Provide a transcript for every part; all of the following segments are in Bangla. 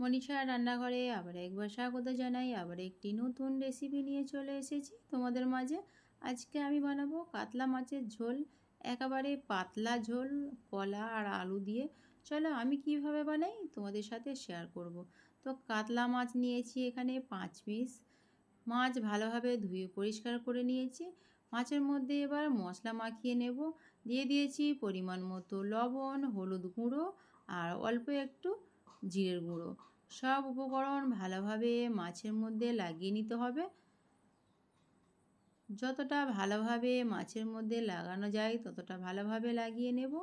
মনীষা রান্নাঘরে আবার একবার স্বাগত জানাই, আবার একটি নতুন রেসিপি নিয়ে চলে এসেছি তোমাদের মাঝে। আজকে আমি বানাবো কাতলা মাছের ঝোল, একেবারে পাতলা ঝোল, কলা আর আলু দিয়ে। চলো আমি কীভাবে বানাই তোমাদের সাথে শেয়ার করব। তো কাতলা মাছ নিয়েছি এখানে পাঁচ পিস মাছ ভালোভাবে ধুয়ে পরিষ্কার করে নিয়েছি। মাছের মধ্যে এবার মশলা মাখিয়ে নেব। দিয়ে দিয়েছি পরিমাণ মতো লবণ, হলুদ গুঁড়ো আর অল্প একটু জিরের গুঁড়ো। সব উপকরণ ভালোভাবে মাছের মধ্যে লাগিয়ে নিতে হবে। যতটা ভালোভাবে মাছের মধ্যে লাগানো যায় ততটা ভালোভাবে লাগিয়ে নেব।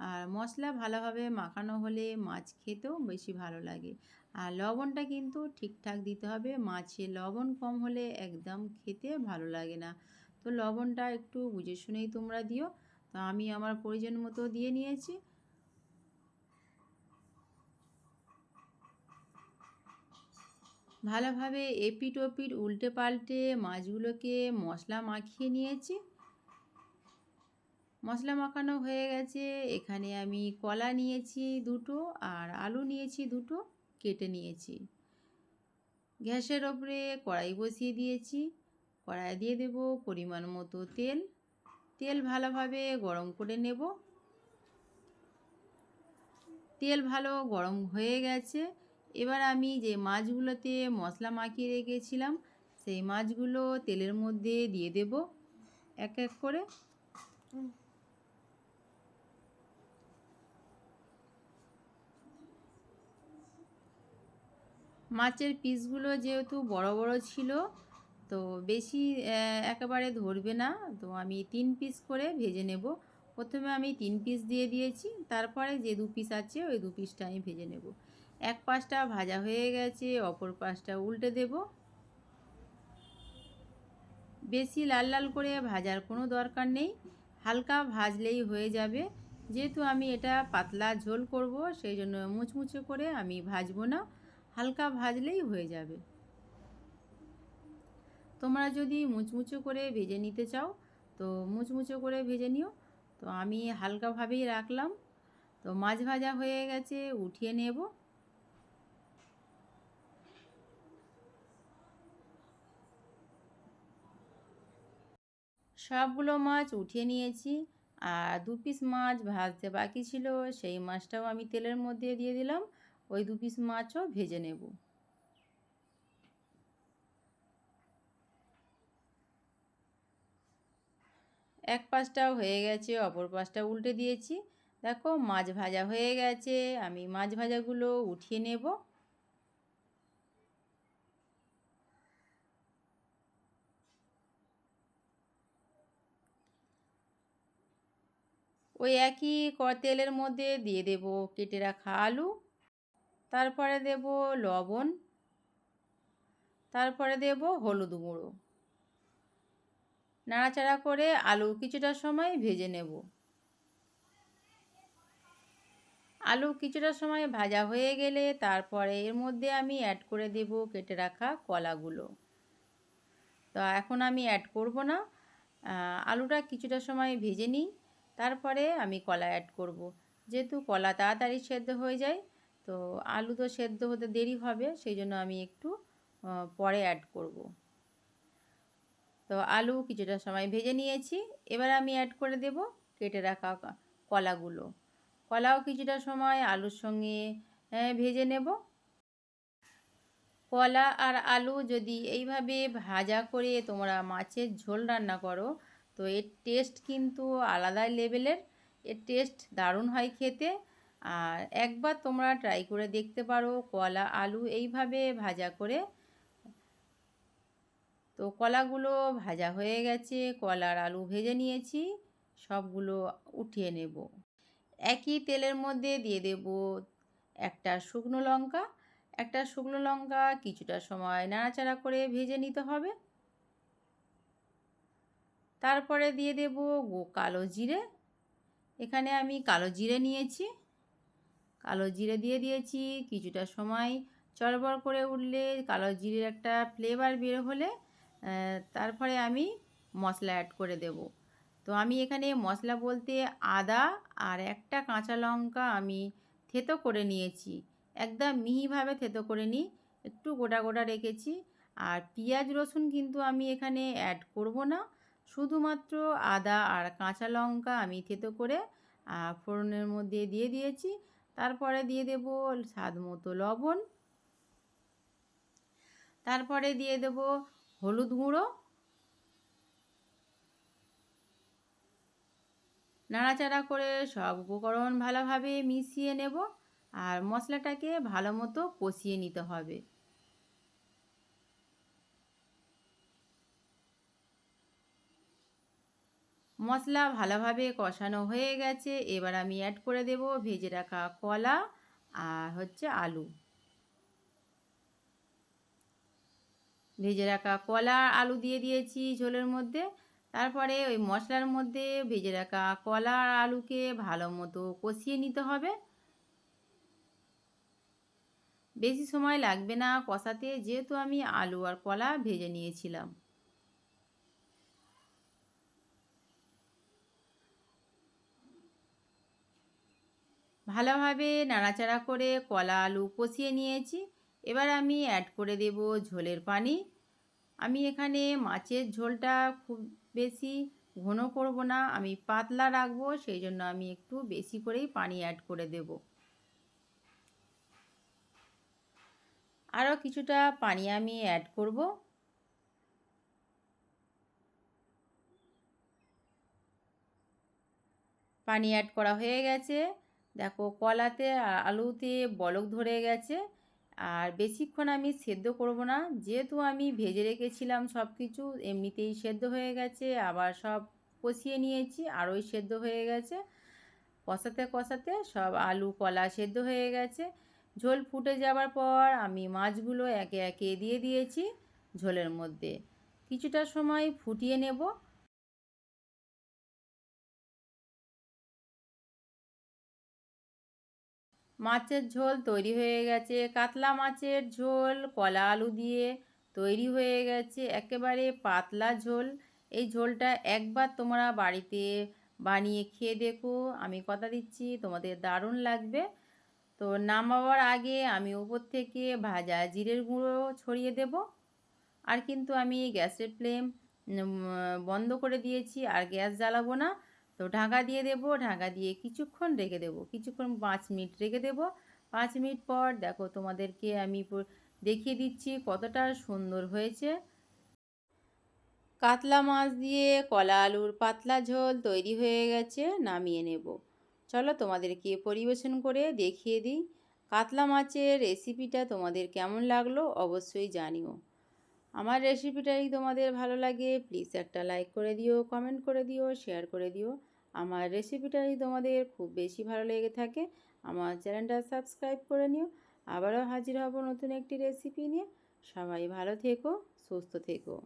আর মশলা ভালোভাবে মাখানো হলে মাছ খেতেও বেশি ভালো লাগে। আর লবণটা কিন্তু ঠিকঠাক দিতে হবে। মাছে লবণ কম হলে একদম খেতে ভালো লাগে না। তো লবণটা একটু বুঝে শুনেই তোমরা দিও। তো আমি আমার প্রয়োজন মতো দিয়ে নিয়েছি। ভালোভাবে এপিট ওপিট উল্টে পাল্টে মাছগুলোকে মশলা মাখিয়ে নিয়েছি। মশলা মাখানো হয়ে গেছে। এখানে আমি কলা নিয়েছি দুটো আর আলু নিয়েছি দুটো, কেটে নিয়েছি। গ্যাসের ওপরে কড়াই বসিয়ে দিয়েছি। কড়াই দিয়ে দেব পরিমাণ মতো তেল। তেল ভালোভাবে গরম করে নেব। তেল ভালো গরম হয়ে গেছে। এবার আমি যে মাছগুলোতে মশলা মাখিয়ে রেখেছিলাম, সেই মাছগুলো তেলের মধ্যে দিয়ে দেব এক এক করে। মাছের পিসগুলো যেহেতু বড় বড় ছিল, তো বেশি একেবারে ধরবে না। তো আমি তিন পিস করে ভেজে নেব। প্রথমে আমি তিন পিস দিয়ে দিয়েছি, তারপরে যে দু পিস আছে, ওই দু পিসটা আমি ভেজে নেব। এক পাশটা ভাজা হয়ে গেছে, অপর পাশটা উল্টে দেব। বেশি লাল লাল করে ভাজার কোনো দরকার নেই, হালকা ভাজলেই হয়ে যাবে। যেহেতু আমি এটা পাতলা ঝোল করব, সেই জন্য মুচমুচে করে আমি ভাজবো না, হালকা ভাজলেই হয়ে যাবে। তোমরা যদি মুচমুচো করে ভেজে নিতে চাও, তো মুচমুচো করে ভেজে নিও। তো আমি হালকাভাবেই রাখলাম। তো মাছ ভাজা হয়ে গেছে, উঠিয়ে নেব। সবগুলো মাছ উঠিয়ে নিয়েছি আর দু পিস মাছ ভাজতে বাকি ছিল, সেই মাছটাও আমি তেলের মধ্যে দিয়ে দিলাম, ওই দু পিস মাছও ভেজে নেব। এক পাশটাও হয়ে গেছে, অপর পাশটা উল্টে দিয়েছি। দেখো, মাছ ভাজা হয়ে গেছে, আমি মাছ ভাজাগুলো উঠিয়ে নেব। ওই একই তেলের মধ্যে দিয়ে দেব কেটে রাখা আলু, তারপরে দেব লবণ, তারপরে দেব হলুদ গুঁড়ো। নাড়াচাড়া করে আলু কিছুটা সময় ভেজে নেব। আলু কিছুটা সময় ভাজা হয়ে গেলে তারপরে এর মধ্যে আমি অ্যাড করে দেব কেটে রাখা কলাগুলো। তো এখন আমি অ্যাড করব না। আলুটা কিছুটা সময় ভেজে নিই। তারপরে আমি কলা অ্যাড করব। যেহেতু কলা তাড়াতাড়ি সেদ্ধ হয়ে যায়, তো আলু তো সেদ্ধ হতে দেরি হবে, সেই জন্য আমি একটু পরে অ্যাড করব। তো আলু কিছুটা সময় ভেজে নিয়েছি, এবার আমি অ্যাড করে দেব কেটে রাখা কলাগুলো। কলাও কিছুটা সময় আলুর সঙ্গে ভেজে নেব। কলা আর আলু যদি এইভাবে ভাজা করে তোমরা মাছের ঝোল রান্না করো তো এর টেস্ট কিন্তু আলাদা লেভেলের এর। টেস্ট দারুণ হয় খেতে। আর একবার তোমরা ট্রাই করে দেখতে পারো কলা, আলু এইভাবে ভাজা করে। তো কলাগুলো ভাজা হয়ে গেছে, কলার আলু ভেজে নিয়েছি, সবগুলো উঠিয়ে নেব। একই তেলের মধ্যে দিয়ে দেব একটা শুকনো লঙ্কা। একটা শুকনো লঙ্কা কিছুটা সময় নাড়াচাড়া করে ভেজে নিতে হবে। তারপরে দিয়ে দেব কালো জিরে। এখানে আমি কালো জিরে নিয়েছি। কালো জিরে দিয়ে দিয়েছি কিছুটা সময়। চড়বড় করে উঠলে কালো জিরের একটা ফ্লেভার বের হলে তারপরে আমি মশলা অ্যাড করে দেব। তো আমি এখানে মশলা বলতে আদা আর একটা কাঁচা লঙ্কা আমি থেতো করে নিয়েছি। একদম মিহিভাবে থেতো করে নিই, একটু গোটা গোটা রেখেছি। আর পেঁয়াজ রসুন কিন্তু আমি এখানে অ্যাড করব না। শুধুমাত্র আদা আর কাঁচা লঙ্কা আমি থেতো করে ফোড়নের মধ্যে দিয়ে দিয়েছি। তারপরে দিয়ে দেব স্বাদ মতো লবণ। তারপরে দিয়ে দেব হলুদ গুঁড়ো। নাড়াচাড়া করে সব উপকরণ ভালোভাবে মিশিয়ে নেব। আর মশলাটাকে ভালো মতো কষিয়ে নিতে হবে। মশলা ভালোভাবে কষানো হয়ে গেছে। এবার আমি অ্যাড করে দেব ভেজে রাখা কলা আর হচ্ছে আলু। ভেজে রাখা কলা আলু দিয়ে দিয়েছি ঝোলের মধ্যে। তারপরে ওই মশলার মধ্যে ভেজে রাখা কলা আলুকে ভালো মতো কষিয়ে নিতে হবে। বেশি সময় লাগবে না কষাতে, যেহেতু আমি আলু আর কলা ভেজে নিয়েছিলাম। ভালোভাবে নাড়াচাড়া করে কলা আলু কষিয়ে নিয়েছি। এবার আমি অ্যাড করে দেব ঝোলের পানি। আমি এখানে মাছের ঝোলটা খুব বেশি ঘন করব না, আমি পাতলা রাখব, সেই জন্য আমি একটু বেশি করেই পানি অ্যাড করে দেব। আরও কিছুটা পানি আমি অ্যাড করব। পানি অ্যাড করা হয়ে গেছে। দেখো কলাতে আলুতে বলক ধরে গেছে। আর বেশিক্ষণ আমি সেদ্ধ করব না। যেহেতু আমি ভেজে রেখেছিলাম সব কিছু এমনিতেই সেদ্ধ হয়ে গেছে। আবার সব কষিয়ে নিয়েছি, আরোই সেদ্ধ হয়ে গেছে। কষাতে কষাতে সব আলু, কলা সেদ্ধ হয়ে গেছে। ঝোল ফুটে যাওয়ার পর আমি মাছগুলো একে একে দিয়ে দিয়েছি ঝোলের মধ্যে। কিছুটা সময় ফুটিয়ে নেব। মাছের ঝোল তৈরি হয়ে গেছে। কাতলা মাছের ঝোল, কলা আলু দিয়ে তৈরি হয়ে গেছে। একেবারে পাতলা ঝোল। এই ঝোলটা একবার তোমরা বাড়িতে বানিয়ে খেয়ে দেখো। আমি কথা দিচ্ছি, তোমাদের দারুণ লাগবে। তো নামাবার আগে আমি উপর থেকে ভাজা জিরের গুঁড়ো ছড়িয়ে দেব। আর কিন্তু আমি গ্যাসের ফ্লেম বন্ধ করে দিয়েছি। আর গ্যাস জ্বালাবো না। তো ঢাকা দিয়ে দেব, ঢাকা দিয়ে কিছুক্ষণ রেখে দেব। কিছুক্ষণ পাঁচ মিনিট রেখে দেব। পাঁচ মিনিট পর দেখো তোমাদেরকে আমি দেখিয়ে দিচ্ছি কতটা সুন্দর হয়েছে। কাতলা মাছ দিয়ে কলা আলুর পাতলা ঝোল তৈরি হয়ে গেছে, নামিয়ে নেব। চলো তোমাদেরকে পরিবেশন করে দেখিয়ে দিই কাতলা মাছের রেসিপিটা তোমাদের কেমন লাগল অবশ্যই জানিও। আমার রেসিপিটাই তোমাদের ভালো লাগে প্লিজ একটা লাইক করে দিও কমেন্ট করে দিও শেয়ার করে দিও। আমার রেসিপিটা যদি তোমাদের খুব বেশি ভালো লেগে থাকে, আমার চ্যানেলটা সাবস্ক্রাইব করে নিও। আবারও হাজির হব নতুন একটি রেসিপি নিয়ে। সবাই ভালো থেকো, সুস্থ থেকো।